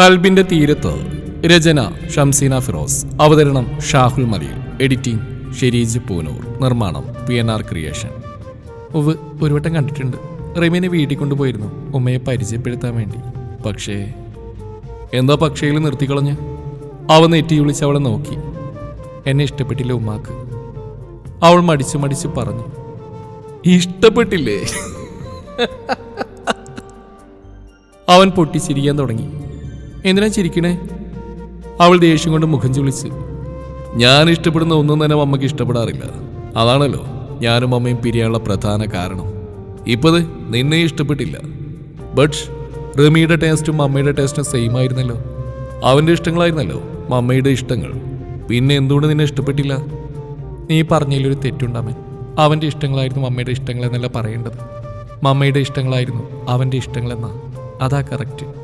കൽബിന്റെ തീരത്ത് രചന ഷംസീന ഫിറോസ് അവതരണം ഷാഹുൽ മലി എഡിറ്റിംഗ് ഷെരീജ് പൂനൂർ നിർമ്മാണം പി എൻ ആർ ക്രിയേഷൻ. ഉവ് ഒരു വട്ടം കണ്ടിട്ടുണ്ട്. റിമിനെ വീട്ടിൽ കൊണ്ടുപോയിരുന്നു. ഉമ്മയെ പരിചയപ്പെടുത്താൻ വേണ്ടി. പക്ഷേ എന്താ പക്ഷേയിൽ നിർത്തിക്കളഞ്ഞ് അവ നെറ്റി വിളിച്ച് അവളെ നോക്കി. എന്നെ ഇഷ്ടപ്പെട്ടില്ല ഉമ്മാക്ക്. അവൾ മടിച്ചു മടിച്ചു പറഞ്ഞു ഇഷ്ടപ്പെട്ടില്ലേ? അവൻ പൊട്ടിച്ചിരിക്കാൻ തുടങ്ങി. എന്തിനാ ചിരിക്കണേ? അവൾ ദേഷ്യം കൊണ്ട് മുഖം ചുളിച്ച്. ഞാൻ ഇഷ്ടപ്പെടുന്ന ഒന്നും തന്നെ അമ്മയ്ക്ക് ഇഷ്ടപ്പെടാറില്ല. അതാണല്ലോ ഞാനും അമ്മയും പിരിയാനുള്ള പ്രധാന കാരണം. ഇപ്പത് നിന്നെ ഇഷ്ടപ്പെട്ടില്ല. ബട്ട് റമിയുടെ ടേസ്റ്റും അമ്മയുടെ ടേസ്റ്റും സെയിം ആയിരുന്നല്ലോ. അവന്റെ ഇഷ്ടങ്ങളായിരുന്നല്ലോ അമ്മയുടെ ഇഷ്ടങ്ങൾ. പിന്നെ എന്തുകൊണ്ട് നിന്നെ ഇഷ്ടപ്പെട്ടില്ല? നീ പറഞ്ഞതിലൊരു തെറ്റുണ്ടമ്മൻ അവന്റെ ഇഷ്ടങ്ങളായിരുന്നു അമ്മയുടെ ഇഷ്ടങ്ങളെന്നല്ല പറയേണ്ടത്. മമ്മയുടെ ഇഷ്ടങ്ങളായിരുന്നു അവന്റെ ഇഷ്ടങ്ങളെന്നാ. അതാ കറക്റ്റ്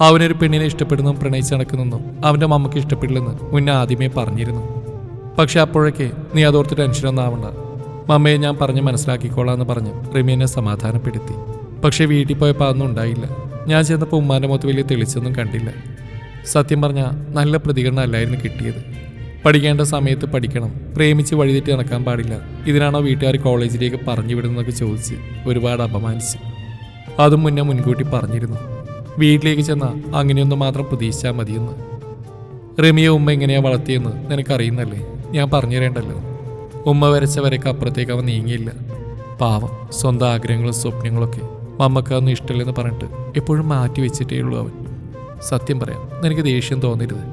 അവനൊരു പെണ്ണിനെ ഇഷ്ടപ്പെടുന്നതും പ്രണയിച്ച് നടക്കുന്നതും അവന്റെ മമ്മയ്ക്ക് ഇഷ്ടപ്പെടില്ലെന്ന് മുന്നേ ആദ്യമേ പറഞ്ഞിരുന്നു. പക്ഷെ അപ്പോഴൊക്കെ നീ അതോർത്ത് ടെൻഷനൊന്നും ആവണ്ട. മമ്മയെ ഞാൻ പറഞ്ഞ് മനസ്സിലാക്കിക്കോളാന്ന് പറഞ്ഞ് റിമി എന്നെ സമാധാനപ്പെടുത്തി. പക്ഷേ വീട്ടിൽ പോയപ്പോൾ അതൊന്നും ഉണ്ടായില്ല. ഞാൻ ചെന്നപ്പോൾ ഉമ്മാന്റെ മുഖത്ത് വലിയ തെളിച്ചൊന്നും കണ്ടില്ല. സത്യം പറഞ്ഞാൽ നല്ല പ്രതികരണം അല്ലായിരുന്നു കിട്ടിയത്. പഠിക്കേണ്ട സമയത്ത് പഠിക്കണം. പ്രേമിച്ച് വഴിതെറ്റി നടക്കാൻ പാടില്ല. ഇതിനാണോ വീട്ടുകാർ കോളേജിലേക്ക് പറഞ്ഞു വിടുന്നതൊക്കെ ചോദിച്ച് ഒരുപാട് അപമാനിച്ചു. അതും മുന്നേ മുൻകൂട്ടി പറഞ്ഞിരുന്നു. വീട്ടിലേക്ക് ചെന്ന അങ്ങനെയൊന്നും മാത്രം പ്രതീക്ഷിച്ചാൽ മതിയെന്ന്. റമിയെ ഉമ്മ എങ്ങനെയാണ് വളർത്തിയെന്ന് നിനക്കറിയുന്നല്ലേ? ഞാൻ പറഞ്ഞു തരേണ്ടല്ലോ ഉമ്മ വരച്ച അപ്പുറത്തേക്ക് അവൻ നീങ്ങിയില്ല. പാവം സ്വന്തം ആഗ്രഹങ്ങളും സ്വപ്നങ്ങളൊക്കെ മമ്മക്ക് അതൊന്നും ഇഷ്ടമില്ലെന്ന് പറഞ്ഞിട്ട് എപ്പോഴും മാറ്റി വെച്ചിട്ടേ ഉള്ളൂ അവൻ. സത്യം പറയാം നിനക്ക് ദേഷ്യം തോന്നരുത്.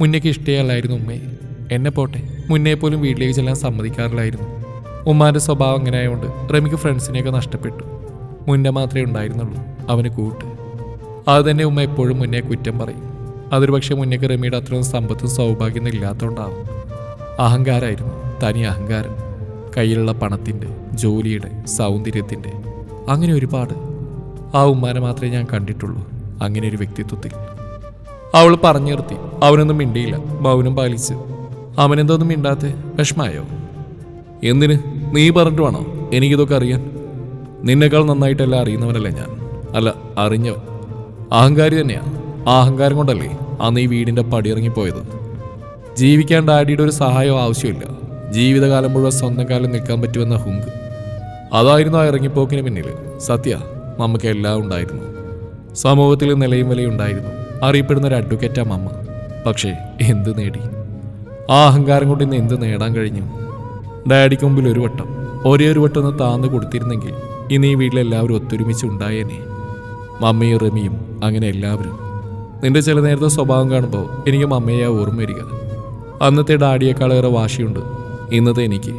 മുന്നേക്ക് ഇഷ്ടയല്ലായിരുന്നു ഉമ്മയെ. എന്നെ പോട്ടെ മുന്നേ പോലും വീട്ടിലേക്ക് ചെല്ലാൻ സമ്മതിക്കാറില്ലായിരുന്നു. ഉമ്മാന്റെ സ്വഭാവം അങ്ങനെ ആയതുകൊണ്ട് റമിക്ക് ഫ്രണ്ട്സിനെയൊക്കെ നഷ്ടപ്പെട്ടു. മുന്നേ മാത്രമേ ഉണ്ടായിരുന്നുള്ളൂ അവന് കൂട്ട്. അത് തന്നെ ഉമ്മ എപ്പോഴും മുന്നേ കുറ്റം പറയും. അതൊരു പക്ഷേ മുന്നേക്ക് റമിയുടെ അത്രയും സമ്പത്തും സൗഭാഗ്യം ഇല്ലാത്തതുകൊണ്ടാവും. അഹങ്കാരമായിരുന്നു തനി അഹങ്കാരം കയ്യിലുള്ള പണത്തിന്റെ ജോലിയുടെ സൗന്ദര്യത്തിന്റെ. അങ്ങനെ ഒരുപാട്. ആ ഉമ്മാനെ മാത്രമേ ഞാൻ കണ്ടിട്ടുള്ളൂ. അങ്ങനെ ഒരു വ്യക്തിത്വത്തിൽ. അവൾ പറഞ്ഞു നിർത്തി. അവനൊന്നും മിണ്ടിയില്ല. മൗനം പാലിച്ച്. അവനെന്തോന്നും മിണ്ടാത്തെ വിഷമായോ എന്തിന്? നീ പറഞ്ഞിട്ട് വേണോ? എനിക്കിതൊക്കെ അറിയാൻ. നിന്നേക്കാൾ നന്നായിട്ടല്ല അറിയുന്നവനല്ലേ ഞാൻ. അല്ല അറിഞ്ഞവൻ. അഹങ്കാരി തന്നെയാണ് ആ അഹങ്കാരം കൊണ്ടല്ലേ അന്ന് ഈ വീടിന്റെ പടിയിറങ്ങിപ്പോയത് ജീവിക്കാൻ ഡാഡിയുടെ ഒരു സഹായം ആവശ്യമില്ല. ജീവിതകാലം മുഴുവൻ സ്വന്തം കാലം നിൽക്കാൻ പറ്റുമെന്ന ഹുങ്ക്. അതായിരുന്നു ആ ഇറങ്ങിപ്പോക്കിന് പിന്നിൽ സത്യ നമുക്ക് എല്ലാം ഉണ്ടായിരുന്നു. സമൂഹത്തിൽ നിലയും വിലയും ഉണ്ടായിരുന്നു. അറിയപ്പെടുന്ന ഒരു അഡ്വക്കേറ്റാ മമ്മ. പക്ഷേ എന്ത് നേടി? ആ അഹങ്കാരം കൊണ്ട് ഇന്ന് എന്ത് നേടാൻ കഴിഞ്ഞു? ഡാഡിക്ക് മുമ്പിൽ ഒരു വട്ടം ഒരേ ഒരു വട്ടം ഒന്ന് താന്ന് കൊടുത്തിരുന്നെങ്കിൽ ഇന്ന് ഈ വീട്ടിലെല്ലാവരും ഒത്തൊരുമിച്ച് ഉണ്ടായേനെ. മമ്മയും റമിയും അങ്ങനെ എല്ലാവരും. നിന്റെ ചില നേരത്തെ സ്വഭാവം കാണുമ്പോൾ എനിക്ക് മമ്മയെ ഓർമ്മ വരിക അന്നത്തെ ഡാഡിയേക്കാളേറെ വാശിയുണ്ട് ഇന്നത്തെ എനിക്ക്.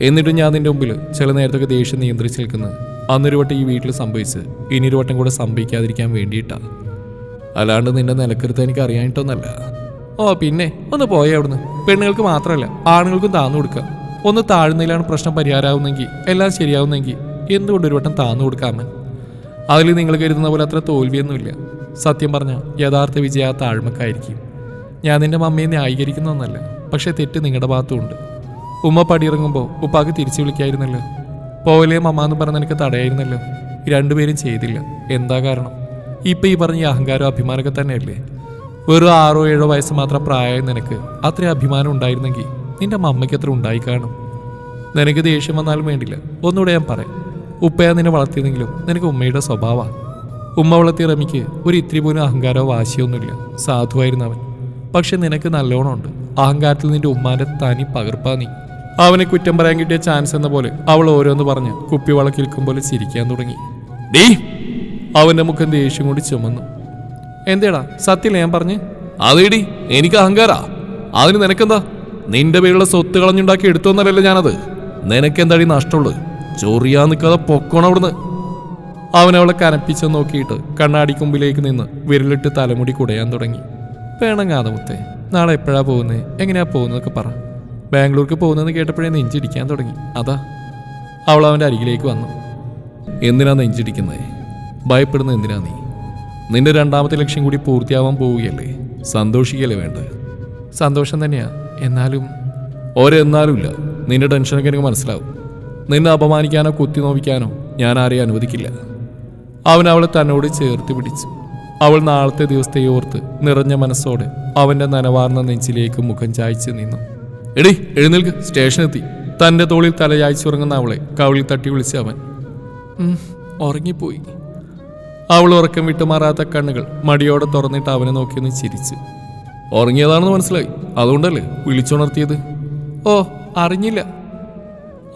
എന്നിട്ടും ഞാൻ നിന്റെ മുമ്പിൽ ചില നേരത്തൊക്കെ ദേഷ്യം നിയന്ത്രിച്ച് നിൽക്കുന്നത് അന്നൊരു വട്ടം ഈ വീട്ടിൽ സംഭവിച്ച് ഇനിയൊരു വട്ടം കൂടെ സംഭവിക്കാതിരിക്കാൻ വേണ്ടിയിട്ടാണ് അല്ലാണ്ട് നിന്റെ നിലക്കരുത്ത് എനിക്ക് അറിയാനിട്ടൊന്നല്ല. ഓ പിന്നെ ഒന്ന് പോയേ അവിടുന്ന്. പെണ്ണുങ്ങൾക്ക് മാത്രമല്ല ആണുങ്ങൾക്കും താന്നു കൊടുക്കുക ഒന്ന് താഴ്ന്നതിലാണ് പ്രശ്നം പരിഹാരമാവുന്നെങ്കിൽ എല്ലാം ശരിയാവുന്നെങ്കിൽ എന്തുകൊണ്ട് ഒരു വട്ടം താന്നു കൊടുക്കാമൻ അതിൽ നിങ്ങൾ കരുതുന്ന പോലെ അത്ര തോൽവിയൊന്നുമില്ല. സത്യം പറഞ്ഞാൽ യഥാർത്ഥ വിജയ താഴ്മക്കായിരിക്കും. ഞാൻ നിന്റെ മമ്മയെ ന്യായീകരിക്കുന്നൊന്നല്ല പക്ഷേ തെറ്റ് നിങ്ങളുടെ ഭാഗത്തുമുണ്ട് ഉമ്മ പടിയിറങ്ങുമ്പോൾ ഉപ്പാക്ക് തിരിച്ചു വിളിക്കായിരുന്നല്ലോ. പോവലേ മമ്മ എന്ന് പറഞ്ഞ നിനക്ക് തടയായിരുന്നല്ലോ. രണ്ടുപേരും ചെയ്തില്ല. എന്താ കാരണം? ഇപ്പം ഈ പറഞ്ഞ അഹങ്കാരം അഭിമാനമൊക്കെ തന്നെയല്ലേ? വെറും ആറോ ഏഴോ വയസ്സ് മാത്രം പ്രായം നിനക്ക് അത്ര അഭിമാനം ഉണ്ടായിരുന്നെങ്കിൽ നിന്റെ മമ്മയ്ക്ക് അത്ര ഉണ്ടായി കാണും. നിനക്ക് ദേഷ്യം വന്നാലും വേണ്ടില്ല. ഒന്നുകൂടെ ഞാൻ പറയാം. ഉപ്പയാ നിന്നെ വളർത്തിയതെങ്കിലും നിനക്ക് ഉമ്മയുടെ സ്വഭാവ. ഉമ്മ വളർത്തിയ റമിക്ക് ഒരു ഇത്തിരി പോലും അഹങ്കാരമോ വാശിയോ ഒന്നുമില്ല സാധുവായിരുന്നു അവൻ പക്ഷെ നിനക്ക് നല്ലോണമുണ്ട് അഹങ്കാരത്തിൽ നിന്റെ ഉമ്മാന്റെ തനി പകർപ്പാ നീ. അവനെ കുറ്റം പറയാൻ കിട്ടിയ ചാൻസ് എന്ന പോലെ അവൾ ഓരോന്ന് പറഞ്ഞ് കുപ്പി വളക്കിൽക്കും പോലെ ചിരിക്കാൻ തുടങ്ങി. ഡീ! അവന്റെ മുഖം ദേഷ്യം കൊണ്ട് ചുമന്നു. എന്തേടാ? സത്യം ഞാൻ പറഞ്ഞ്? അതേടി എനിക്ക് അഹങ്കാരാ. അതിന് നിനക്കെന്താ? നിന്റെ പേരുള്ള സ്വത്ത് കളഞ്ഞുണ്ടാക്കി എടുത്തോന്നല്ലല്ലോ ഞാനത്? നിനക്കെന്താടി നഷ്ടമുള്ളത്? ചൊറിയാ നിൽക്കാതെ പൊക്കോണം അവിടുന്ന്. അവൻ അവളെ കനപ്പിച്ച് നോക്കിയിട്ട് കണ്ണാടി കുമ്പിലേക്ക് നിന്ന് വിരലിട്ട് തലമുടി കുടയാൻ തുടങ്ങി. പേണങ്ങാതെ മുത്തേ നാളെ എപ്പോഴാ പോകുന്നത് എങ്ങനെയാ പോകുന്നതൊക്കെ പറ. ബാംഗ്ലൂർക്ക് പോകുന്നതെന്ന് കേട്ടപ്പോഴേ നെഞ്ചിടിക്കാൻ തുടങ്ങി. അതാ. അവൾ അവന്റെ അരികിലേക്ക് വന്നു. എന്തിനാ നെഞ്ചിടിക്കുന്നത് ഭയപ്പെടുന്നത് എന്തിനാ നീ? നിന്റെ രണ്ടാമത്തെ ലക്ഷ്യം കൂടി പൂർത്തിയാവാൻ പോവുകയല്ലേ? സന്തോഷിക്കല്ലേ വേണ്ടത്? സന്തോഷം തന്നെയാ. എന്നാലും ഒരെന്നാലും ഇല്ല. നിന്റെ ടെൻഷനൊക്കെ എനിക്ക് മനസ്സിലാവും. നിന്നെ അപമാനിക്കാനോ കുത്തി നോവിക്കാനോ ഞാൻ ആരെയും അനുവദിക്കില്ല. അവൻ അവളെ തന്നോട് ചേർത്ത് പിടിച്ചു. അവൾ നാളത്തെ ദിവസത്തെ ഓർത്ത് നിറഞ്ഞ മനസ്സോടെ അവന്റെ നനവാർന്ന നെഞ്ചിലേക്ക് മുഖം ചായച്ച് നിന്നു. എടി എഴുന്നേൽക്ക് സ്റ്റേഷനെത്തി. തന്റെ തോളിൽ തലയായ്ച്ചുറങ്ങുന്ന അവളെ കവിളിൽ തട്ടി വിളിച്ച് അവൻ. "ഉം, ഉറങ്ങിപ്പോയി. അവൾ ഉറക്കം വിട്ടുമാറാത്ത കണ്ണുകൾ മടിയോടെ തുറന്നിട്ട് അവനെ നോക്കിയൊന്ന് ചിരിച്ചു. ഉറങ്ങിയതാണെന്ന് മനസ്സിലായി. അതുകൊണ്ടല്ലേ വിളിച്ചുണർത്തിയത്? ഓ അറിഞ്ഞില്ല.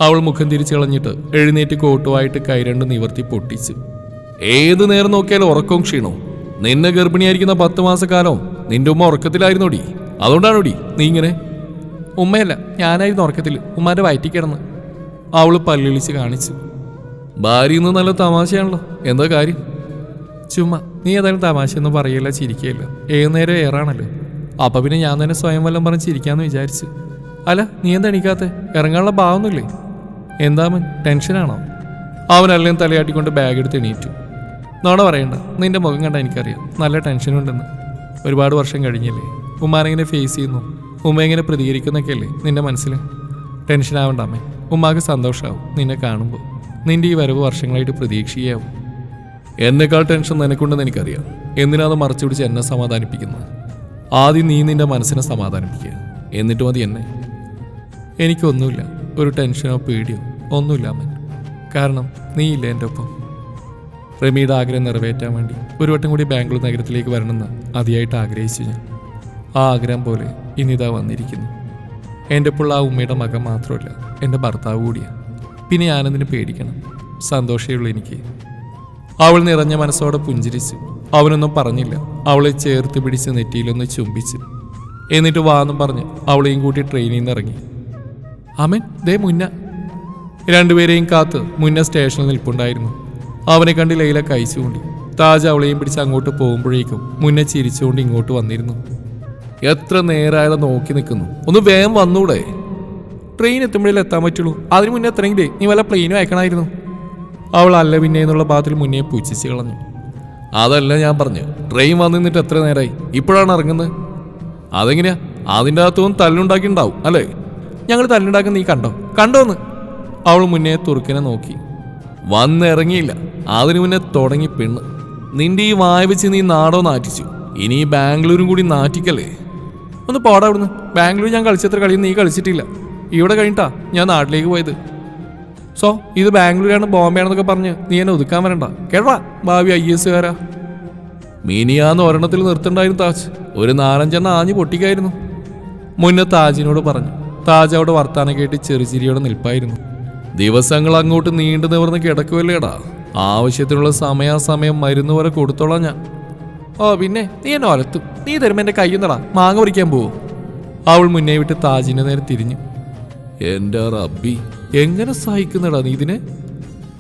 അവൾ മുഖം തിരിച്ചു കളഞ്ഞിട്ട് എഴുന്നേറ്റ് കോട്ടുമായിട്ട് കൈരണ്ട് നിവർത്തി പൊട്ടിച്ചു. ഏത് നേരം നോക്കിയാലും ഉറക്കവും ക്ഷീണവും. നിന്നെ ഗർഭിണിയായിരിക്കുന്ന പത്ത് മാസക്കാലവും നിന്റെ ഉമ്മ ഉറക്കത്തിലായിരുന്നോടി? അതുകൊണ്ടാണോടി നീ ഇങ്ങനെ? ഉമ്മയല്ല ഞാനായിരുന്നു ഉറക്കത്തിൽ ഉമ്മാന്റെ വയറ്റി കിടന്ന്. അവൾ പല്ലിളിച്ച് കാണിച്ചു. ഭാര്യ ഇന്ന് നല്ല തമാശയാണല്ലോ. എന്താ കാര്യം? ചുമ്മാ നീ ഏതായാലും തമാശയൊന്നും പറയില്ല ചിരിക്കുകയില്ല ഏത് നേരം ഏറാണല്ലോ. അപ്പൊ പിന്നെ ഞാൻ തന്നെ സ്വയം വല്ലം പറഞ്ഞ് ചിരിക്കാന്ന് വിചാരിച്ചു. അല്ല നീ എന്താ എണീക്കാത്ത? ഇറങ്ങാനുള്ള ഭാവമൊന്നുമില്ലേ എന്താ മൻ ടെൻഷനാണോ? അവൻ അല്ലെങ്കിൽ തലയാട്ടിക്കൊണ്ട് ബാഗ് എടുത്ത് എണീറ്റു. നോണ പറയണ്ട നിന്റെ മുഖം കണ്ട എനിക്കറിയാം. നല്ല ടെൻഷനുണ്ടെന്ന്. ഒരുപാട് വർഷം കഴിഞ്ഞില്ലേ? ഉമ്മാനെങ്ങനെ ഫേസ് ചെയ്യുന്നു. ഉമ്മ എങ്ങനെ പ്രതികരിക്കുന്നൊക്കെ അല്ലേ നിന്റെ മനസ്സിൽ ടെൻഷൻ ആവണ്ട അമ്മേ. ഉമ്മാക്ക് സന്തോഷമാവും നിന്നെ കാണുമ്പോൾ നിന്റെ ഈ വരവ് വർഷങ്ങളായിട്ട് പ്രതീക്ഷയാവും എന്നെക്കാൾ ടെൻഷൻ നിനക്കുണ്ടെന്ന് എനിക്കറിയാം. എന്തിനാത് മറച്ചു പിടിച്ച് എന്നെ സമാധാനിപ്പിക്കുന്നത്? ആദ്യം നീ നിന്റെ മനസ്സിനെ സമാധാനിപ്പിക്കുക എന്നിട്ട് മതി എന്നെ. എനിക്കൊന്നുമില്ല. ഒരു ടെൻഷനോ പേടിയോ ഒന്നുമില്ല അമ്മൻ കാരണം നീയില്ല എന്റെ ഒപ്പം? റമിയുടെ ആഗ്രഹം നിറവേറ്റാൻ വേണ്ടി ഒരു വട്ടം കൂടി ബാംഗ്ലൂർ നഗരത്തിലേക്ക് വരണമെന്ന് അതിയായിട്ട് ആഗ്രഹിച്ചു ഞാൻ. ആ ആഗ്രഹം പോലെ ഇന്നിതാ വന്നിരിക്കുന്നു. എന്റെ ഇപ്പോൾ ആ ഉമ്മയുടെ മകൻ മാത്രമല്ല എന്റെ ഭർത്താവ് കൂടിയാണ് പിന്നെ ഞാനതിന് പേടിക്കണം? സന്തോഷമുള്ളൂ എനിക്ക്. അവൾ നിറഞ്ഞ മനസ്സോടെ പുഞ്ചിരിച്ചു. അവനൊന്നും പറഞ്ഞില്ല. അവളെ ചേർത്ത് പിടിച്ച് നെറ്റിയിലൊന്ന് ചുംബിച്ച്. എന്നിട്ട് വാന്നും പറഞ്ഞ് അവളെയും കൂട്ടി ട്രെയിനിൽ നിന്ന് ഇറങ്ങി. അമൻ ദേ മുന്ന. രണ്ടുപേരെയും കാത്ത് മുന്ന സ്റ്റേഷനിൽ നിൽപ്പുണ്ടായിരുന്നു. അവനെ കണ്ട് ലൈല കഴിച്ചുകൊണ്ടി താജ് അവളെയും പിടിച്ച് അങ്ങോട്ട് പോകുമ്പോഴേക്കും മുന്ന ചിരിച്ചുകൊണ്ട് ഇങ്ങോട്ട് വന്നിരുന്നു. എത്ര നേരമായാലും നോക്കി നിൽക്കുന്നു. ഒന്ന് വേഗം വന്നൂടെ. ട്രെയിൻ എത്തുമ്പോഴേ എത്താൻ പറ്റുള്ളൂ. അതിന് മുന്നേ എത്രയെങ്കിലേ നീ വല്ല പ്ലെയിനും അയക്കണമായിരുന്നു. അവൾ അല്ല പിന്നെ എന്നുള്ള ഭാഗത്തിൽ മുന്നേ പൂച്ചിച്ച് കളഞ്ഞു. അതല്ല ഞാൻ പറഞ്ഞു. ട്രെയിൻ വന്നു നിന്നിട്ട് എത്ര നേരമായി ഇപ്പോഴാണ് ഇറങ്ങുന്നത്. അതെങ്ങനെയാ? അതിന്റെ അകത്തും തല്ലുണ്ടാക്കിയിട്ടുണ്ടാവും അല്ലേ? ഞങ്ങൾ തല്ലുണ്ടാക്കുന്ന നീ കണ്ടോ? കണ്ടോന്ന്? അവൾ മുന്നേ തുറുക്കിനെ നോക്കി. വന്നിറങ്ങിയില്ല. അതിനു മുന്നേ തുടങ്ങി പെണ്ണ്. നിന്റെ ഈ വായ വെച്ച് നീ നാടോ നാറ്റിച്ചു. ഇനി ബാംഗ്ലൂരും കൂടി നാറ്റിക്കല്ലേ? ഒന്ന് പാടാ അവിടുന്ന്. ബാംഗ്ലൂർ ഞാൻ കളിച്ചത്ര കളിയും നീ കളിച്ചിട്ടില്ല. ഇവിടെ കഴിഞ്ഞിട്ടാ ഞാൻ നാട്ടിലേക്ക് പോയത്. സോ ഇത് ബാംഗ്ലൂരാണ് ബോംബെയാണെന്നൊക്കെ പറഞ്ഞ് നീ എന്നെ ഒതുക്കാൻ വരണ്ട. കേട്ടാ ഭാവി ഐ എസ് കാരാ. മിനിയാന്ന് ഒരെണ്ണത്തിൽ നിർത്തണ്ടായിരുന്നു താജ്. ഒരു നാലഞ്ചെണ്ണം ആഞ്ഞു പൊട്ടിക്കായിരുന്നു. മുന്നേ താജിനോട് പറഞ്ഞു. താജ് അവിടെ വർത്താനം കേട്ട് ചെറുചിരിയോടെ നിൽപ്പായിരുന്നു. ദിവസങ്ങൾ അങ്ങോട്ട് നീണ്ടു നിവർന്ന് കിടക്കുവല്ലേടാ. ആവശ്യത്തിനുള്ള സമയാസമയം മരുന്ന് വരെ കൊടുത്തോളാം ഞാൻ. ഓ പിന്നെ നീ എന്നെ ഒലത്തും നീ തരുമ്പോ എന്റെ കയ്യൊന്നടാ മാങ്ങ പറിക്കാൻ പോവോ? അവൾ മുന്നേ വിട്ട് താജിന്റെ നേരെ തിരിഞ്ഞു. എന്റെ റബ്ബി. എങ്ങനെ സഹിക്കുന്നടാ നീ ഇതിനെ?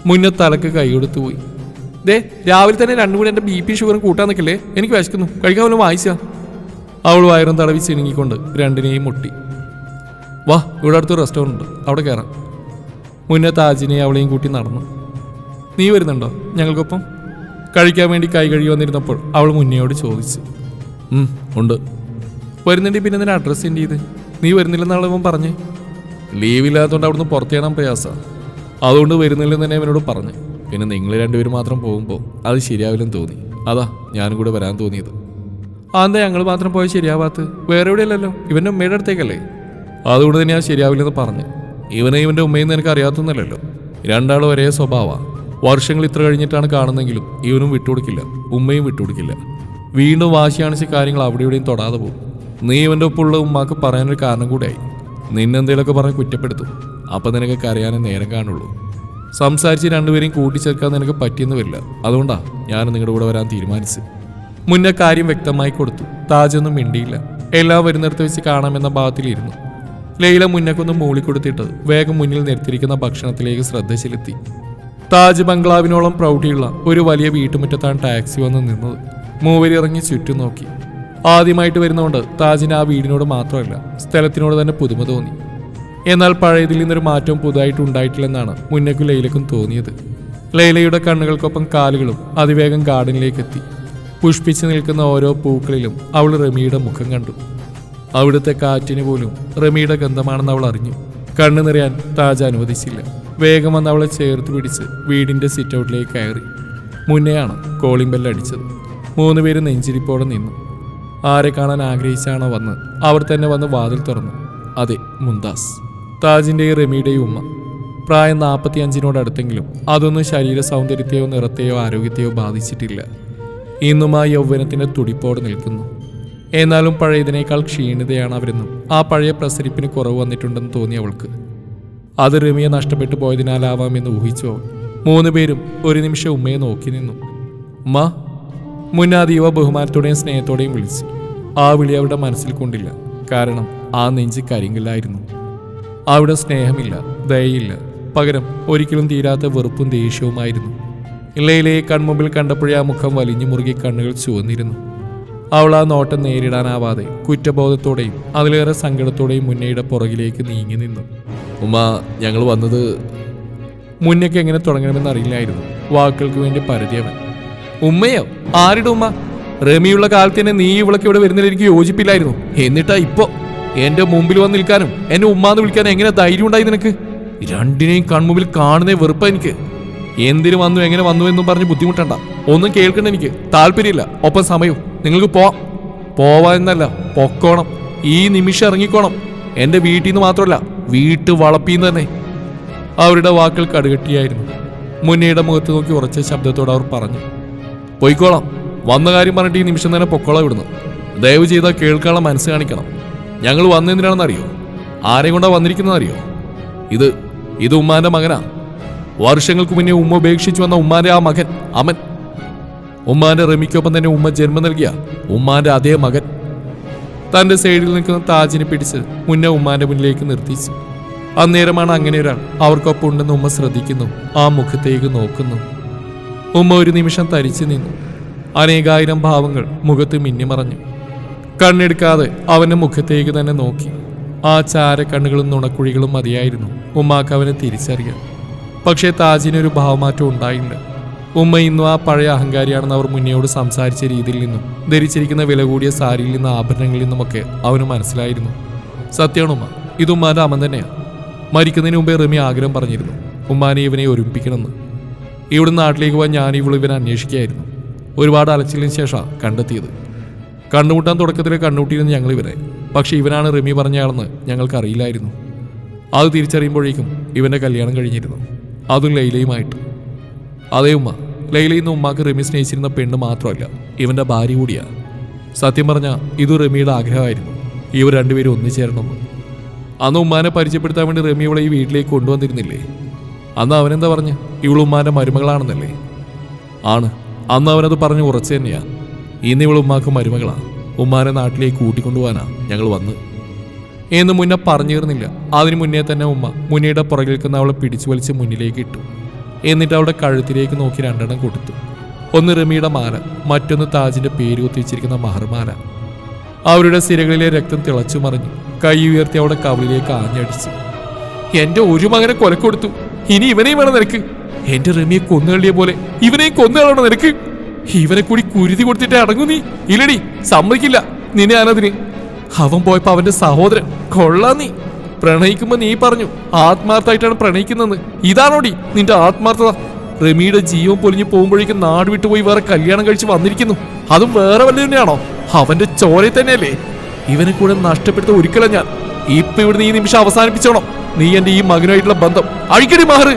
മുന്നേ തലക്ക് കൈ കൊടുത്തു പോയി. ദേ രാവിലെ തന്നെ രണ്ടും കൂടി എന്റെ ബി പി ഷുഗറും കൂട്ടാൻ നിൽക്കില്ലേ? എനിക്ക് വിശക്കുന്നു. കഴിക്കാൻ പോലും വായിച്ച. അവൾ വയറും തടവി ചിണുങ്ങിക്കൊണ്ട് രണ്ടിനെയും മുട്ടി. വാ ഇവിടെ അടുത്തൊരു റെസ്റ്റോറന്റ് ഉണ്ട്. അവിടെ കയറാം മുന്നേ താജിനെ അവളെയും കൂട്ടി നടന്നു. നീ വരുന്നുണ്ടോ? ഞങ്ങൾക്കൊപ്പം? കഴിക്കാൻ വേണ്ടി കൈ കഴുകി വന്നിരുന്നപ്പോൾ അവൾ മുന്നയോട് ചോദിച്ചു. ഉണ്ട്. വരുന്നുണ്ടെങ്കിൽ പിന്നെ നിന്നെ അഡ്രസ്സ് എന്റെ ചെയ്ത്. നീ വരുന്നില്ലെന്നാണ് ഇവൻ പറഞ്ഞേ. ലീവില്ലാത്തതുകൊണ്ട് അവിടുന്ന് പുറത്തു ചെയ്യണം പ്രയാസ. അതുകൊണ്ട് വരുന്നില്ലെന്ന് തന്നെ അവനോട് പറഞ്ഞു. പിന്നെ നിങ്ങൾ രണ്ടുപേരും മാത്രം പോകുമ്പോൾ അത് ശരിയാവില്ലെന്ന് തോന്നി. അതാ ഞാനും കൂടെ വരാൻ തോന്നിയത്. അതെന്താ ഞങ്ങൾ മാത്രം പോയാൽ ശരിയാവാത്ത വേറെ എവിടെയല്ലല്ലോ? ഇവന്റെ ഉമ്മയുടെ അടുത്തേക്കല്ലേ? അതുകൊണ്ട് തന്നെ ഞാൻ ശരിയാവില്ലെന്ന് പറഞ്ഞു. ഇവനെ ഇവന്റെ ഉമ്മയെന്ന് എനിക്ക് അറിയാത്തൊന്നല്ലല്ലോ രണ്ടാളും ഒരേ സ്വഭാവമാണ് വർഷങ്ങൾ ഇത്ര കഴിഞ്ഞിട്ടാണ് കാണുന്നെങ്കിലും ഇവനും വിട്ടുകൊടുക്കില്ല. ഉമ്മയും വിട്ടുകൊടുക്കില്ല. വീണ്ടും വാശി കാണിച്ച കാര്യങ്ങൾ അവിടെ ഇവിടെയും തൊടാതെ പോകും. നീ ഇവന്റെ ഒപ്പമുള്ള ഉമ്മാക്ക് പറയാനൊരു കാരണം കൂടിയായി. നിന്നെന്തേലൊക്കെ പറഞ്ഞ് കുറ്റപ്പെടുത്തും. അപ്പം നിനക്ക് കരയാനേ നേരം കാണുള്ളൂ. സംസാരിച്ച് രണ്ടുപേരെയും കൂട്ടിച്ചേർക്കാൻ നിനക്ക് പറ്റിയെന്ന് വരില്ല. അതുകൊണ്ടാ ഞാൻ നിങ്ങളുടെ കൂടെ വരാൻ തീരുമാനിച്ചു മുന്നേ കാര്യം വ്യക്തമായി കൊടുത്തു. താജൊന്നും മിണ്ടിയില്ല. എല്ലാം വരുന്നിടത്ത് വെച്ച് കാണാമെന്ന ഭാവത്തിലിരുന്നു. ലൈല മുന്നക്കൊന്ന് മൂളിക്കൊടുത്തിട്ട് വേഗം മുന്നിൽ നിർത്തിയിരിക്കുന്ന ഭക്ഷണത്തിലേക്ക് ശ്രദ്ധ ചെലുത്തി താജ് ബംഗ്ലാവിനോളം പ്രൗഢിയുള്ള ഒരു വലിയ വീട്ടുമുറ്റത്താണ് ടാക്സി വന്ന് നിന്നത്. മൂവരിറങ്ങി ചുറ്റും നോക്കി. ആദ്യമായിട്ട് വരുന്നതുകൊണ്ട് താജിന് ആ വീടിനോട് മാത്രമല്ല സ്ഥലത്തിനോട് തന്നെ പുതുമ തോന്നി. എന്നാൽ പഴയതിൽ നിന്നൊരു മാറ്റവും പുതുതായിട്ട് ഉണ്ടായിട്ടില്ലെന്നാണ് മുന്നേക്കും ലൈലക്കും തോന്നിയത്. ലൈലയുടെ കണ്ണുകൾക്കൊപ്പം കാലുകളും അതിവേഗം ഗാർഡനിലേക്ക് എത്തി പുഷ്പിച്ചു നിൽക്കുന്ന ഓരോ പൂക്കളിലും അവൾ റമിയുടെ മുഖം കണ്ടു. അവിടുത്തെ കാറ്റിന് പോലും റമിയുടെ ഗന്ധമാണെന്ന് അവൾ അറിഞ്ഞു. കണ്ണു നിറയാൻ താജ അനുവദിച്ചില്ല. വേഗം വന്ന് അവളെ ചേർത്ത് പിടിച്ച് വീടിന്റെ സിറ്റ് ഔട്ടിലേക്ക് കയറി. മുന്നെയാണ് കോളിംഗ് ബെല്ല് അടിച്ചത്. മൂന്നുപേരും നെഞ്ചിരിപ്പോടെ നിന്നു. ആരെ കാണാൻ ആഗ്രഹിച്ചാണോ വന്ന്? അവർ തന്നെ വന്ന് വാതിൽ തുറന്നു. അതെ മുന്താസ് താജിന്റെയും റമിയുടെയും ഉമ്മ. പ്രായം നാൽപ്പത്തി അഞ്ചിനോടടുത്തെങ്കിലും അതൊന്നും ശരീര സൗന്ദര്യത്തെയോ നിറത്തെയോ ആരോഗ്യത്തെയോ ബാധിച്ചിട്ടില്ല. ഇന്നും ആ യൗവനത്തിന്റെ തുടിപ്പോടെ നിൽക്കുന്നു. എന്നാലും പഴയതിനേക്കാൾ ക്ഷീണിതയാണ് അവരെന്നും. ആ പഴയ പ്രസരിപ്പിന് കുറവ് വന്നിട്ടുണ്ടെന്ന് തോന്നി അവൾക്ക്. അത് റിമിയെ നഷ്ടപ്പെട്ടു പോയതിനാലാവാമെന്ന് ഊഹിച്ചു അവൾ. മൂന്ന് പേരും ഒരു നിമിഷം ഉമ്മയെ നോക്കി നിന്നു. ഉമ്മ മുന്നാദീവ ബഹുമാനത്തോടെയും സ്നേഹത്തോടെയും വിളിച്ചു. ആ വിളി അവരുടെ മനസ്സിൽ കൊണ്ടില്ല. കാരണം ആ നെഞ്ച് കരിങ്കില്ലായിരുന്നു. അവിടെ സ്നേഹമില്ല ദയയില്ല. പകരം ഒരിക്കലും തീരാത്ത വെറുപ്പും ദേഷ്യവുമായിരുന്നു. ഇല്ലയിലെ കൺമുമ്പിൽ കണ്ടപ്പോഴേ ആ മുഖം വലിഞ്ഞു മുറുകി കണ്ണുകൾ ചുവന്നിരുന്നു. അവൾ ആ നോട്ടം നേരിടാനാവാതെ കുറ്റബോധത്തോടെയും അതിലേറെ സങ്കടത്തോടെയും മുന്നയുടെ പുറകിലേക്ക് നീങ്ങി നിന്നു. ഉമ്മ ഞങ്ങൾ വന്നത് മുന്നൊക്കെ എങ്ങനെ തുടങ്ങണമെന്ന് അറിയില്ലായിരുന്നു. വാക്കുകൾക്ക് വേണ്ടി പരതിയവൻ ഉമ്മയോ? ആരുടെ ഉമ്മ? റമിയുള്ള കാലത്ത് തന്നെ നീ ഇവളൊക്കെ ഇവിടെ വരുന്നതിൽ എനിക്ക് യോജിപ്പില്ലായിരുന്നു. എന്നിട്ടാ ഇപ്പോ? എന്റെ മുമ്പിൽ വന്ന് നിൽക്കാനും എന്നെ ഉമ്മാന്ന് വിളിക്കാനും എങ്ങനെ ധൈര്യം ഉണ്ടായി നിനക്ക്? രണ്ടിനെയും കൺമുമ്പിൽ കാണുന്ന വെറുപ്പ എനിക്ക്. എന്തിനു വന്നു എങ്ങനെ വന്നു എന്നും പറഞ്ഞ് ബുദ്ധിമുട്ടണ്ട. ഒന്നും കേൾക്കണ്ട എനിക്ക്. താല്പര്യമില്ല. ഒപ്പം സമയവും. നിങ്ങൾക്ക് പോവാം പോവാന്നല്ല പൊക്കോണം. ഈ നിമിഷം ഇറങ്ങിക്കോണം. എന്റെ വീട്ടിൽ നിന്ന് മാത്രമല്ല വീട്ട് വളപ്പിന്ന് തന്നെ. അവരുടെ വാക്കുകൾ കടുകട്ടിയായിരുന്നു. മുന്നയുടെ മുഖത്ത് നോക്കി ഉറച്ച ശബ്ദത്തോട് അവർ പറഞ്ഞു പൊയ്ക്കോളാം. വന്ന കാര്യം പറഞ്ഞിട്ട് ഈ നിമിഷം തന്നെ പൊക്കോളാം ഇവിടുന്ന്. ദയവ് ചെയ്താൽ കേൾക്കാനുള്ള മനസ്സ് കാണിക്കണം. ഞങ്ങൾ വന്നെന്തിനാണെന്ന് അറിയോ ആരെയും കൊണ്ടാണ് വന്നിരിക്കുന്നതറിയോ? ഇത് ഇത് ഉമ്മാന്റെ മകനാ. വർഷങ്ങൾക്ക് മുന്നേ ഉമ്മ ഉപേക്ഷിച്ചു വന്ന ഉമ്മാന്റെ ആ മകൻ അമൻ. ഉമ്മാന്റെ റമിക്കൊപ്പം തന്നെ ഉമ്മ ജന്മം നൽകിയ ഉമ്മാന്റെ അതേ മകൻ. തന്റെ സൈഡിൽ നിൽക്കുന്ന താജിനെ പിടിച്ച് മുന്നേ ഉമ്മാന്റെ മുന്നിലേക്ക് നിർത്തിച്ചു. അന്നേരമാണ് അങ്ങനെ ഒരാൾ അവർക്കൊപ്പം ഉണ്ടെന്ന് ഉമ്മ ശ്രദ്ധിക്കുന്നു ആ മുഖത്തേക്ക് നോക്കുന്നു. ഉമ്മ ഒരു നിമിഷം തരിച്ചു നിന്നു. അനേകായിരം ഭാവങ്ങൾ മുഖത്ത് മിന്നിമറഞ്ഞു. കണ്ണെടുക്കാതെ അവന്റെ മുഖത്തേക്ക് തന്നെ നോക്കി. ആ ചാര കണ്ണുകളും നുണക്കുഴികളും മതിയായിരുന്നു ഉമ്മാക്ക് അവനെ തിരിച്ചറിയാം പക്ഷേ താജിനൊരു ഭാവമാറ്റം ഉണ്ടായില്ല. ഉമ്മ ഇന്നും ആ പഴയ അഹങ്കാരിയാണെന്ന് അവർ മുന്നയോട് സംസാരിച്ച രീതിയിൽ നിന്നും ധരിച്ചിരിക്കുന്ന വില കൂടിയ സാരിയിൽ നിന്നും ആഭരണങ്ങളിൽ നിന്നുമൊക്കെ അവന് മനസ്സിലായിരുന്നു. സത്യമാണ് ഉമ്മ ഇത് ഉമ്മാന്റെ അമ്മൻ തന്നെയാണ് മരിക്കുന്നതിന് മുമ്പേ റമി ആഗ്രഹം പറഞ്ഞിരുന്നു ഉമ്മാനെ ഇവനെ ഒരുമിപ്പിക്കണമെന്ന്. ഇവിടെ നാട്ടിലേക്ക് പോകാൻ ഞാൻ ഇവൾ ഇവനെ അന്വേഷിക്കുകയായിരുന്നു. ഒരുപാട് അലച്ചിലിന് ശേഷമാണ് കണ്ടെത്തിയത്. കണ്ണുമുട്ടാൻ തുടക്കത്തിൽ കണ്ടുമുട്ടിയിരുന്ന ഞങ്ങൾ ഇവരെ പക്ഷേ ഇവനാണ് റമി പറഞ്ഞയാളെന്ന് ഞങ്ങൾക്കറിയില്ലായിരുന്നു അത് തിരിച്ചറിയുമ്പോഴേക്കും ഇവന്റെ കല്യാണം കഴിഞ്ഞിരുന്നു അതും ലൈലയുമായിട്ട്. അതേ ഉമ്മ ലൈലയിൽ നിന്ന് ഉമ്മാക്ക് റമി സ്നേഹിച്ചിരുന്ന പെണ്ണ് മാത്രമല്ല ഇവന്റെ ഭാര്യ കൂടിയാണ് സത്യം പറഞ്ഞ ഇത് റമിയുടെ ആഗ്രഹമായിരുന്നു. ഇവർ രണ്ടുപേരും ഒന്നിച്ചേരണമെന്ന് അന്ന് ഉമ്മാനെ പരിചയപ്പെടുത്താൻ വേണ്ടി റമി ഇവളെ ഈ വീട്ടിലേക്ക് കൊണ്ടുവന്നിരുന്നില്ലേ? അന്ന് അവനെന്താ പറഞ്ഞ്? ഇവൾ മരുമകളാണെന്നല്ലേ? ആണ്. അന്ന് അവനത് പറഞ്ഞു ഉറച്ചു തന്നെയാ. ഇന്ന് ഇവൾ ഉമ്മാക്ക് മരുമകളാണ് ഉമ്മാനെ നാട്ടിലേക്ക് കൂട്ടിക്കൊണ്ടുപോകാനാ ഞങ്ങൾ വന്ന്. എന്ന് മുന്നേ പറഞ്ഞു പറഞ്ഞിരുന്നില്ല. അതിനു മുന്നേ തന്നെ ഉമ്മ മുന്നയുടെ പുറകിൽ നിൽക്കുന്ന അവളെ പിടിച്ചു വലിച്ച് മുന്നിലേക്ക് ഇട്ടു. എന്നിട്ട് അവളുടെ കഴുത്തിലേക്ക് നോക്കി രണ്ടെണ്ണം കൊടുത്തു. ഒന്ന് റമിയുടെ മാല മറ്റൊന്ന് താജിന്റെ പേര് കുത്തിവെച്ചിരിക്കുന്ന മഹർമാല. അവരുടെ സിരകളിലെ രക്തം തിളച്ചു മറിഞ്ഞു. കൈ ഉയർത്തി അവളുടെ കവിളിലേക്ക് ആഞ്ഞടിച്ചു. എന്റെ ഒരു മകനെ കൊലക്കൊടുത്തു ഇനി ഇവനെയും വേണം നിനക്ക്. എന്റെ റമിയെ കൊന്നുകളിയ പോലെ ഇവനെയും കൊന്നുകളയണം നിനക്ക്. ഇവനെ കൂടി കുരുതി കൊടുത്തിട്ട് അടങ്ങു നീ. ഇല്ലടി സമ്മതിക്കില്ല. നിന്നെ ഞാനതിന്. അവൻ പോയപ്പോ അവന്റെ സഹോദരൻ കൊള്ളാ നീ. പ്രണയിക്കുമ്പോ നീ പറഞ്ഞു ആത്മാർത്ഥമായിട്ടാണ് പ്രണയിക്കുന്നത് ഇതാണോടി നിന്റെ ആത്മാർത്ഥത? റമിയുടെ ജീവൻ പൊലിഞ്ഞു പോകുമ്പോഴേക്കും നാട് വിട്ടുപോയി വേറെ കല്യാണം കഴിച്ച് വന്നിരിക്കുന്നു. അതും വേറെ വല്ല തന്നെയാണോ? അവന്റെ ചോരയിൽ തന്നെയല്ലേ? ഇവനെ കൂടെ നഷ്ടപ്പെടുത്ത ഒരിക്കലും ഞാൻ. ഇപ്പൊ ഇവിടുന്ന് ഈ നിമിഷം അവസാനിപ്പിച്ചോണം. നീ എന്റെ ഈ മകനുമായിട്ടുള്ള ബന്ധം. അഴിക്കടി മാറ്.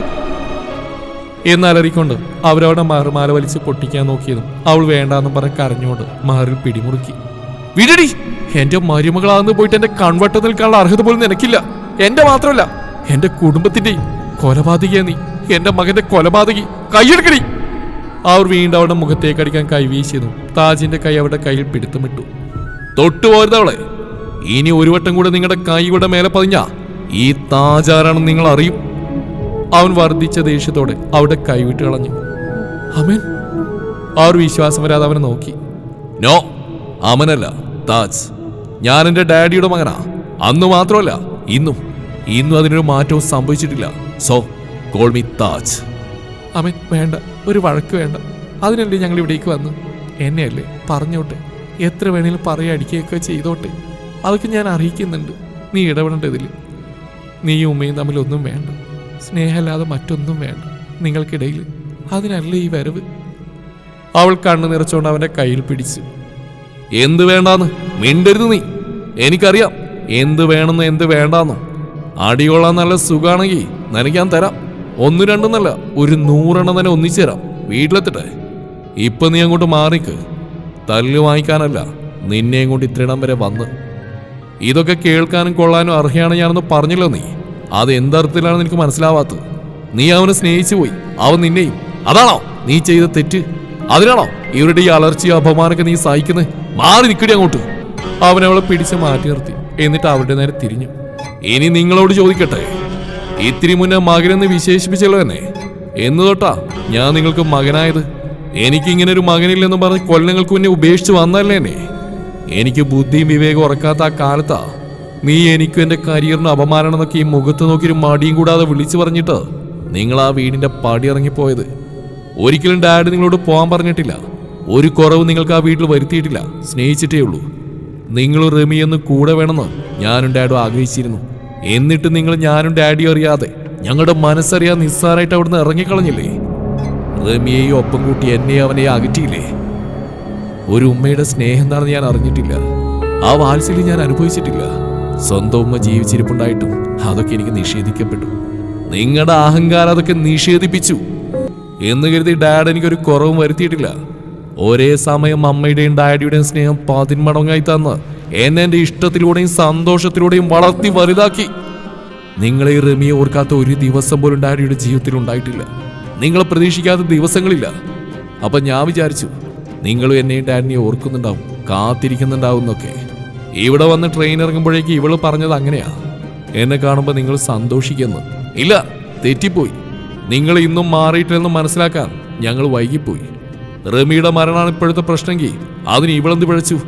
എന്നാലറിക്കൊണ്ട് അവരവിടെ മാറുമാല വലിച്ച് പൊട്ടിക്കാൻ നോക്കിയതും അവൾ വേണ്ടാന്നും പറഞ്ഞ് കരഞ്ഞുകൊണ്ട് മാറിൽ പിടിമുറുക്കി. വിടടി എന്റെ മരുമകളാന്ന് പോയിട്ട് എന്റെ കൺവട്ടം നിൽക്കാനുള്ള അർഹത പോലും നിനക്കില്ല. എന്റെ മാത്രമല്ല എന്റെ കുടുംബത്തിന്റെയും കൊലപാതകിയാ നീ എന്റെ മകന്റെ കൊലപാതകി കൈയെടുക്കണി അവർ വീണ്ടും അവളുടെ മുഖത്തേക്ക് അടിക്കാൻ കൈ കൈവീശിയതും താജിന്റെ കൈ അവരുടെ കയ്യിൽ പിടുത്തമിട്ടു തൊട്ടുപോരുതവളെ ഇനി ഒരു വട്ടം കൂടെ നിങ്ങളുടെ കൈയുടെ മേലെ പതിഞ്ഞ ഈ താജാരാണെന്ന് നിങ്ങൾ അറിയും. അവൻ വർദ്ധിച്ച ദേഷ്യത്തോടെ അവിടെ കൈവിട്ട് കളഞ്ഞു. അമൻ. അവർ വിശ്വാസം വരാതെ അവനെ നോക്കി. നോ അമനല്ല താജ്. ഞാൻ എന്റെ ഡാഡിയുടെ മകനാ. അന്ന് മാത്രമല്ല ഇന്നും. ഇന്നും അതിനൊരു മാറ്റവും സംഭവിച്ചിട്ടില്ല. So call me Taj Aman വേണ്ട. ഒരു വഴക്ക് വേണ്ട. അതിനല്ലേ ഞങ്ങൾ ഇവിടേക്ക് വന്ന്? എന്നെയല്ലേ പറഞ്ഞോട്ടെ? എത്ര വേണേലും പറയുക അടിക്കുകയൊക്കെ ചെയ്തോട്ടെ? അതൊക്കെ ഞാൻ അറിയിക്കുന്നുണ്ട്. നീ ഇടപെടേണ്ട ഇതിൽ നീയും ഉമ്മയും തമ്മിൽ ഒന്നും വേണ്ട. സ്നേഹമല്ലാതെ മറ്റൊന്നും വേണ്ട. നിങ്ങൾക്കിടയിൽ അതിനല്ലേ ഈ വരവ്. അവൾ കണ്ണു നിറച്ചുകൊണ്ട് അവന്റെ കയ്യിൽ പിടിച്ചു. എന്ത് വേണ്ടാന്ന്? മിണ്ടരുത് നീ. എനിക്കറിയാം. എന്ത് വേണമെന്ന് എന്ത് വേണ്ടാന്ന്. അടികൊള്ളാൻ നല്ല സുഖാണെങ്കിൽ നിനക്ക് ഞാൻ തരാം. ഒന്ന് രണ്ടെന്നല്ല ഒരു നൂറെണ്ണം തന്നെ ഒന്നിച്ചു തരാം. വീട്ടിലെത്തട്ടെ. ഇപ്പൊ നീ അങ്ങോട്ട് മാറിക്ക്. തല്ല് വാങ്ങിക്കാനല്ല. നിന്നെയും കൊണ്ട് ഇത്രയിടം വരെ വന്ന്. ഇതൊക്കെ കേൾക്കാനും കൊള്ളാനും അർഹയാണ് ഞാനൊന്ന് പറഞ്ഞല്ലോ നീ. അത് എന്തർത്ഥത്തിലാണ് എനിക്ക് മനസ്സിലാവാത്തത്. നീ അവനെ സ്നേഹിച്ചു പോയി. അവൻ നിന്നെയും. അതാണോ നീ ചെയ്ത തെറ്റ്? അതിനാണോ ഇവരുടെ ഈ അലർച്ചയും അപമാനമൊക്കെ നീ സഹിക്കുന്നത് മാറി നിൽക്കടി അങ്ങോട്ട്. അവനവളെ പിടിച്ച് മാറ്റി നിർത്തി. എന്നിട്ട് അവരുടെ നേരെ തിരിഞ്ഞു. ഇനി നിങ്ങളോട് ചോദിക്കട്ടെ. ഇത്തിരി മുന്നേ മകനെന്ന് വിശേഷിപ്പിച്ചല്ലോ? എന്നെ എന്ന് തൊട്ടാ ഞാൻ നിങ്ങൾക്ക് മകനായത്. എനിക്ക് ഇങ്ങനെ ഒരു മകനില്ലെന്ന് പറഞ്ഞ് കൊല്ലങ്ങൾക്ക് മുന്നേ ഉപേക്ഷിച്ച് വന്നല്ലേ എന്നെ എനിക്ക് ബുദ്ധിയും വിവേകം ഉറക്കാത്ത ആ കാലത്താ നീ എനിക്കും എന്റെ കരിയറിന് അപമാനം എന്നൊക്കെ ഈ മുഖത്ത് നോക്കി ഒരു മടിയും കൂടാതെ വിളിച്ചു പറഞ്ഞിട്ട് നിങ്ങൾ ആ വീടിന്റെ പടി ഇറങ്ങിപ്പോയത്. ഒരിക്കലും ഡാഡ് നിങ്ങളോട് പോകാൻ പറഞ്ഞിട്ടില്ല. ഒരു കുറവ് നിങ്ങൾക്ക് ആ വീട്ടിൽ വരുത്തിയിട്ടില്ല. സ്നേഹിച്ചിട്ടേ ഉള്ളൂ. നിങ്ങൾ റമിയൊന്ന് കൂടെ വേണമെന്ന് ഞാനും ഡാഡും ആഗ്രഹിച്ചിരുന്നു. എന്നിട്ട് നിങ്ങൾ ഞാനും ഡാഡിയും അറിയാതെ ഞങ്ങളുടെ മനസ്സറിയാൻ നിസ്സാരായിട്ട് അവിടുന്ന് ഇറങ്ങിക്കളഞ്ഞില്ലേ? റമിയെയും ഒപ്പം കൂട്ടി എന്നെയും അവനെയും അകറ്റിയില്ലേ? ഒരു ഉമ്മയുടെ സ്നേഹം എന്താണെന്ന് ഞാൻ അറിഞ്ഞിട്ടില്ല. ആ വാത്സല്യം ഞാൻ അനുഭവിച്ചിട്ടില്ല. സ്വന്തം ഉമ്മ ജീവിച്ചിരിപ്പുണ്ടായിട്ടും അതൊക്കെ എനിക്ക് നിഷേധിക്കപ്പെട്ടു. നിങ്ങളുടെ അഹങ്കാരം അതൊക്കെ നിഷേധിപ്പിച്ചു. എന്ന് കരുതി ഡാഡ് എനിക്കൊരു കുറവും വരുത്തിയിട്ടില്ല. ഒരേ സമയം അമ്മയുടെയും ഡാഡിയുടെയും സ്നേഹം പതിന്മടങ്ങായി തന്ന് എന്നെ എന്റെ ഇഷ്ടത്തിലൂടെയും സന്തോഷത്തിലൂടെയും വളർത്തി വലുതാക്കി. നിങ്ങളെ റമിയെ ഓർക്കാത്ത ഒരു ദിവസം പോലും ഡാഡിയുടെ ജീവിതത്തിൽ ഉണ്ടായിട്ടില്ല. നിങ്ങളെ പ്രതീക്ഷിക്കാത്ത ദിവസങ്ങളില്ല. അപ്പൊ ഞാൻ വിചാരിച്ചു നിങ്ങളും എന്നെയും ഡാഡിനെ ഓർക്കുന്നുണ്ടാവും കാത്തിരിക്കുന്നുണ്ടാവും എന്നൊക്കെ. ഇവിടെ വന്ന് ട്രെയിൻ ഇറങ്ങുമ്പോഴേക്ക് ഇവൾ പറഞ്ഞത് അങ്ങനെയാ. എന്നെ കാണുമ്പോൾ നിങ്ങൾ സന്തോഷിക്കുന്നു. ഇല്ല തെറ്റിപ്പോയി. നിങ്ങൾ ഇന്നും മാറിയിട്ടില്ലെന്ന് മനസ്സിലാക്കാൻ ഞങ്ങൾ വൈകിപ്പോയി. റമിയുടെ മരണമാണ് ഇപ്പോഴത്തെ പ്രശ്നമെങ്കിൽ അതിന് ഇവളെന്ത് പിഴച്ചു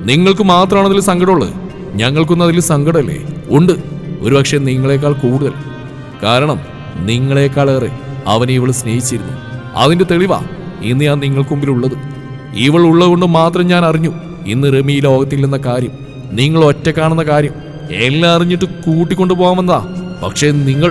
നിങ്ങൾക്ക് മാത്രമാണ് അതിൽ സങ്കടമുള്ളത്. ഞങ്ങൾക്കൊന്നും അതിൽ സങ്കടമല്ലേ? ഉണ്ട്. ഒരുപക്ഷെ നിങ്ങളെക്കാൾ കൂടുതൽ. കാരണം നിങ്ങളെക്കാളേറെ അവനെ ഇവൾ സ്നേഹിച്ചിരുന്നു. അതിന്റെ തെളിവാ ഇന്ന് ഞാൻ നിങ്ങൾക്ക് മുമ്പിലുള്ളത്. ഇവൾ ഉള്ളതുകൊണ്ട് മാത്രം ഞാൻ അറിഞ്ഞു. ഇന്ന് റമി ലോകത്തില്ലെന്ന കാര്യം നിങ്ങൾ ഒറ്റ കാണുന്ന കാര്യം എല്ലാം അറിഞ്ഞിട്ട് കൂട്ടിക്കൊണ്ടു പോകാമെന്നാ പക്ഷേ നിങ്ങൾ